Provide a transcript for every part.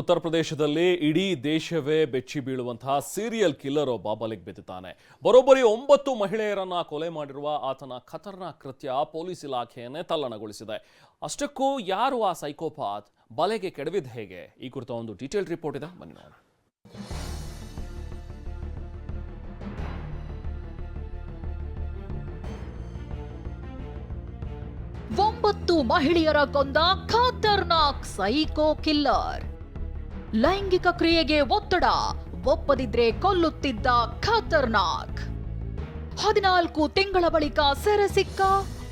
ಉತ್ತರ ಪ್ರದೇಶದಲ್ಲಿ ಇಡೀ ದೇಶವೇ ಬೆಚ್ಚಿ ಬೀಳುವಂತಹ ಸೀರಿಯಲ್ ಕಿಲ್ಲರ್ ಒಬ್ಬ ಬಲೆಗೆ ಬಿದ್ದಿದ್ದಾನೆ. ಬರೋಬ್ಬರಿ ಒಂಬತ್ತು ಮಹಿಳೆಯರನ್ನ ಕೊಲೆ ಮಾಡಿರುವ ಆತನ ಖತರ್ನಾಕ್ ಕೃತ್ಯ ಪೊಲೀಸ್ ಇಲಾಖೆಯನ್ನೇ ತಲ್ಲಣಗೊಳಿಸಿದೆ. ಅಷ್ಟಕ್ಕೂ ಯಾರು ಆ ಸೈಕೋಪಾತ್? ಬಲೆಗೆ ಕೆಡವಿದ ಹೇಗೆ? ಈ ಕುರಿತ ಒಂದು ಡೀಟೇಲ್ ರಿಪೋರ್ಟ್ ಇದೆ. ಬನ್ನಿ ನೋಡೋಣ. ಒಂಬತ್ತು ಮಹಿಳೆಯರ ಕೊಂದ ಖತರ್ನಾಕ್ ಸೈಕೋ ಕಿಲ್ಲರ್ ಲೈಂಗಿಕ ಕ್ರಿಯೆಗೆ ಒತ್ತಡ, ಒಪ್ಪದಿದ್ರೆ ಕೊಲ್ಲುತ್ತಿದ್ದ ಖತರ್ನಾಕ್. ಹದಿನಾಲ್ಕು ತಿಂಗಳ ಬಳಿಕ ಸೆರೆ ಸಿಕ್ಕ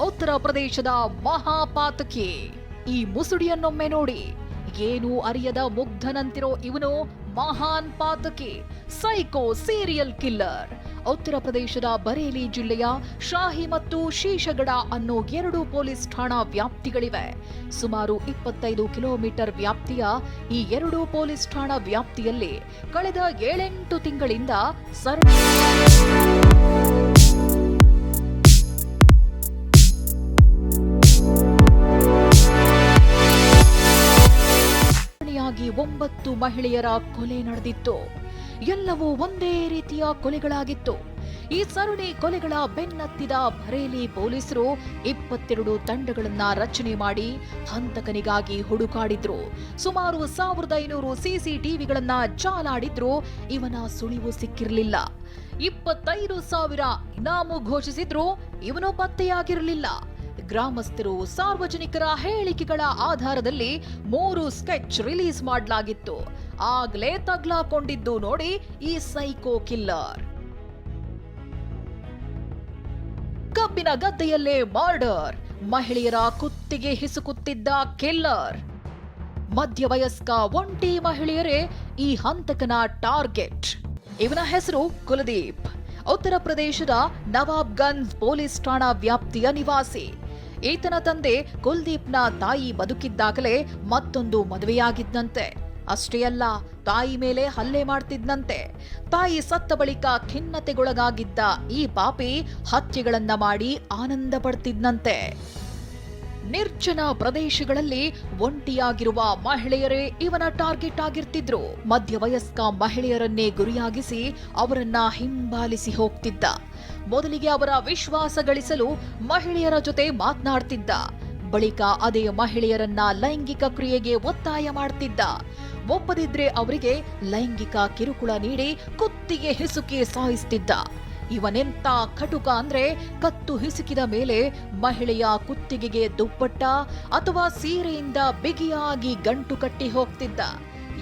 ಉತ್ತರ ಪ್ರದೇಶದ ಮಹಾಪಾತಕಿ. ಈ ಮುಸುಡಿಯನ್ನೊಮ್ಮೆ ನೋಡಿ, ಏನು ಅರಿಯದ ಮುಗ್ಧನಂತಿರೋ ಇವನು ಮಹಾನ್ ಪಾತಕಿ, ಸೈಕೋ ಸೀರಿಯಲ್ ಕಿಲ್ಲರ್. ಉತ್ತರ ಪ್ರದೇಶದ ಬರೇಲಿ ಜಿಲ್ಲೆಯ ಶಾಹಿ ಮತ್ತು ಶೀಶಗಡ ಅನ್ನೋ ಎರಡು ಪೊಲೀಸ್ ಠಾಣಾ ವ್ಯಾಪ್ತಿಗಳಿವೆ. ಸುಮಾರು ಇಪ್ಪತ್ತೈದು ಕಿಲೋಮೀಟರ್ ವ್ಯಾಪ್ತಿಯ ಈ ಎರಡು ಪೊಲೀಸ್ ಠಾಣಾ ವ್ಯಾಪ್ತಿಯಲ್ಲಿ ಕಳೆದ ಏಳೆಂಟು ತಿಂಗಳಿಂದ ಸರ್ ಒಂಬತ್ತು ಮಹಿಳೆಯರ ಕೊಲೆ ನಡೆದಿತ್ತು. ಎಲ್ಲವೂ ಒಂದೇ ರೀತಿಯ ಕೊಲೆಗಳಾಗಿತ್ತು. ಈ ಸರಣಿ ಕೊಲೆಗಳ ಬೆನ್ನತ್ತಿದ ಬರೇಲಿ ಪೊಲೀಸರು ಇಪ್ಪತ್ತೆರಡು ತಂಡಗಳನ್ನ ರಚನೆ ಮಾಡಿ ಹಂತಕನಿಗಾಗಿ ಹುಡುಕಾಡಿದ್ರು. ಸುಮಾರು ಸಾವಿರದ ಐನೂರು ಸಿಸಿಟಿವಿಗಳನ್ನ ಜಾಲಾಡಿದ್ರು ಇವನ ಸುಳಿವು ಸಿಕ್ಕಿರಲಿಲ್ಲ. ಇಪ್ಪತ್ತೈದು ಸಾವಿರ ಇನಾಮು ಘೋಷಿಸಿದ್ರು. ಇವನು ಪತ್ತೆಯಾಗಿರಲಿಲ್ಲ. ಗ್ರಾಮಸ್ಥರು ಸಾರ್ವಜನಿಕರ ಹೇಳಿಕೆಗಳ ಆಧಾರದಲ್ಲಿ ಮೂರು ಸ್ಕೆಚ್ ರಿಲೀಸ್ ಮಾಡಲಾಗಿತ್ತು. ಆಗ್ಲೇ ತಗ್ಲಾಕೊಂಡಿದ್ದು ನೋಡಿ ಈ ಸೈಕೋ ಕಿಲ್ಲರ್. ಕಬ್ಬಿನ ಗದ್ದೆಯಲ್ಲೇ ಮರ್ಡರ್. ಮಹಿಳೆಯರ ಕುತ್ತಿಗೆ ಹಿಸುಕುತ್ತಿದ್ದ ಕಿಲ್ಲರ್. ಮಧ್ಯವಯಸ್ಕ ಒಂಟಿ ಮಹಿಳೆಯರೇ ಈ ಹಂತಕನ ಟಾರ್ಗೆಟ್. ಇವನ ಹೆಸರು ಕುಲದೀಪ್. ಉತ್ತರ ಪ್ರದೇಶದ ನವಾಬ್ಗಂಜ್ ಪೊಲೀಸ್ ಠಾಣಾ ವ್ಯಾಪ್ತಿಯ ನಿವಾಸಿ. ಈತನ ತಂದೆ ಕುಲ್ದೀಪ್ನ ತಾಯಿ ಬದುಕಿದ್ದಾಗಲೇ ಮತ್ತೊಂದು ಮದುವೆಯಾಗಿದ್ದಂತೆ. ಅಷ್ಟೇ ಅಲ್ಲ, ತಾಯಿ ಮೇಲೆ ಹಲ್ಲೆ ಮಾಡ್ತಿದ್ದಂತೆ. ತಾಯಿ ಸತ್ತ ಬಳಿಕ ಖಿನ್ನತೆಗೊಳಗಾಗಿದ್ದ ಈ ಪಾಪಿ ಹತ್ಯೆಗಳನ್ನ ಮಾಡಿ ಆನಂದ ಪಡ್ತಿದ್ನಂತೆ. ನಿರ್ಜನ ಪ್ರದೇಶಗಳಲ್ಲಿ ಒಂಟಿಯಾಗಿರುವ ಮಹಿಳೆಯರೇ ಇವನ ಟಾರ್ಗೆಟ್ ಆಗಿರ್ತಿದ್ರು. ಮಧ್ಯವಯಸ್ಕ ಮಹಿಳೆಯರನ್ನೇ ಗುರಿಯಾಗಿಸಿ ಅವರನ್ನ ಹಿಂಬಾಲಿಸಿ ಹೋಗ್ತಿದ್ದ. ಮೊದಲಿಗೆ ಅವರ ವಿಶ್ವಾಸ ಗಳಿಸಲು ಮಹಿಳೆಯರ ಜೊತೆ ಮಾತನಾಡ್ತಿದ್ದ. ಬಳಿಕ ಅದೇ ಮಹಿಳೆಯರನ್ನ ಲೈಂಗಿಕ ಕ್ರಿಯೆಗೆ ಒತ್ತಾಯ ಮಾಡ್ತಿದ್ದ. ಒಪ್ಪದಿದ್ರೆ ಅವರಿಗೆ ಲೈಂಗಿಕ ಕಿರುಕುಳ ನೀಡಿ ಕುತ್ತಿಗೆ ಹಿಸುಕಿ ಸಾಯಿಸ್ತಿದ್ದ. ಇವನೆಂತ ಕಟುಕ ಅಂದ್ರೆ ಕತ್ತು ಹಿಸುಕಿದ ಮೇಲೆ ಮಹಿಳೆಯ ಕುತ್ತಿಗೆಗೆ ದುಪ್ಪಟ್ಟ ಅಥವಾ ಸೀರೆಯಿಂದ ಬಿಗಿಯಾಗಿ ಗಂಟು ಕಟ್ಟಿ ಹೋಗ್ತಿದ್ದ.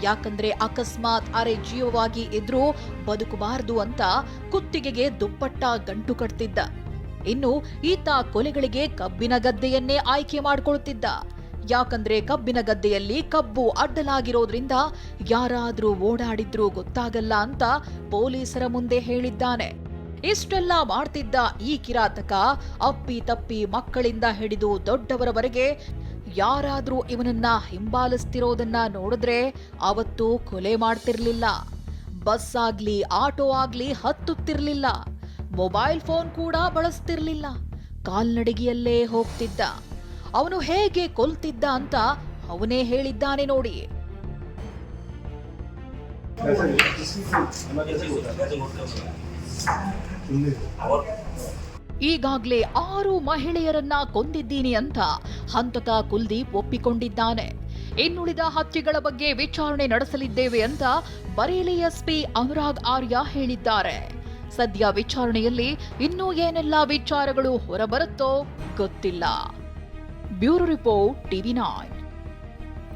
ಯಾಕಂದ್ರೆ ಅಕಸ್ಮಾತ್ ಅರೆ ಜೀವವಾಗಿ ಇದ್ರೂ ಬದುಕಬಾರದು ಅಂತ ಕುತ್ತಿಗೆಗೆ ದುಪ್ಪಟ್ಟ ಗಂಟು ಕಟ್ತಿದ್ದ. ಇನ್ನು ಈತ ಕೊಲೆಗಳಿಗೆ ಕಬ್ಬಿನ ಗದ್ದೆಯನ್ನೇ ಆಯ್ಕೆ ಮಾಡಿಕೊಳ್ತಿದ್ದ. ಯಾಕಂದ್ರೆ ಕಬ್ಬಿನ ಗದ್ದೆಯಲ್ಲಿ ಕಬ್ಬು ಅಡ್ಡಲಾಗಿರೋದ್ರಿಂದ ಯಾರಾದ್ರೂ ಓಡಾಡಿದ್ರೂ ಗೊತ್ತಾಗಲ್ಲ ಅಂತ ಪೊಲೀಸರ ಮುಂದೆ ಹೇಳಿದ್ದಾನೆ. ಇಷ್ಟೆಲ್ಲ ಮಾಡ್ತಿದ್ದ ಈ ಕಿರಾತಕ ಅಪ್ಪಿ ತಪ್ಪಿ ಮಕ್ಕಳಿಂದ ಹಿಡಿದು ದೊಡ್ಡವರವರೆಗೆ ಯಾರಾದ್ರೂ ಇವನನ್ನ ಹಿಂಬಾಲಿಸ್ತಿರೋದನ್ನ ನೋಡಿದ್ರೆ ಅವತ್ತು ಕೊಲೆ ಮಾಡ್ತಿರ್ಲಿಲ್ಲ. ಬಸ್ ಆಗ್ಲಿ, ಆಟೋ ಆಗ್ಲಿ ಹತ್ತುತ್ತಿರ್ಲಿಲ್ಲ. ಮೊಬೈಲ್ ಫೋನ್ ಕೂಡ ಬಳಸ್ತಿರ್ಲಿಲ್ಲ. ಕಾಲ್ನಡಿಗೆಯಲ್ಲೇ ಹೋಗ್ತಿದ್ದ. ಅವನು ಹೇಗೆ ಕೊಲ್ತಿದ್ದ ಅಂತ ಅವನೇ ಹೇಳಿದ್ದಾನೆ ನೋಡಿ. ಈಗಾಗ್ಲೇ ಆರು ಮಹಿಳೆಯರನ್ನ ಕೊಂದಿದ್ದೀನಿ ಅಂತ ಹಂತಕ ಕುಲ್ದೀಪ್ ಒಪ್ಪಿಕೊಂಡಿದ್ದಾನೆ. ಇನ್ನುಳಿದ ಹತ್ಯೆಗಳ ಬಗ್ಗೆ ವಿಚಾರಣೆ ನಡೆಸಲಿದ್ದೇವೆ ಅಂತ ಬರೇಲಿ ಎಸ್ಪಿ ಅನುರಾಗ್ ಆರ್ಯ ಹೇಳಿದ್ದಾರೆ. ಸದ್ಯ ವಿಚಾರಣೆಯಲ್ಲಿ ಇನ್ನೂ ಏನೆಲ್ಲ ವಿಚಾರಗಳು ಹೊರಬರುತ್ತೋ ಗೊತ್ತಿಲ್ಲ. Bureau report TV nine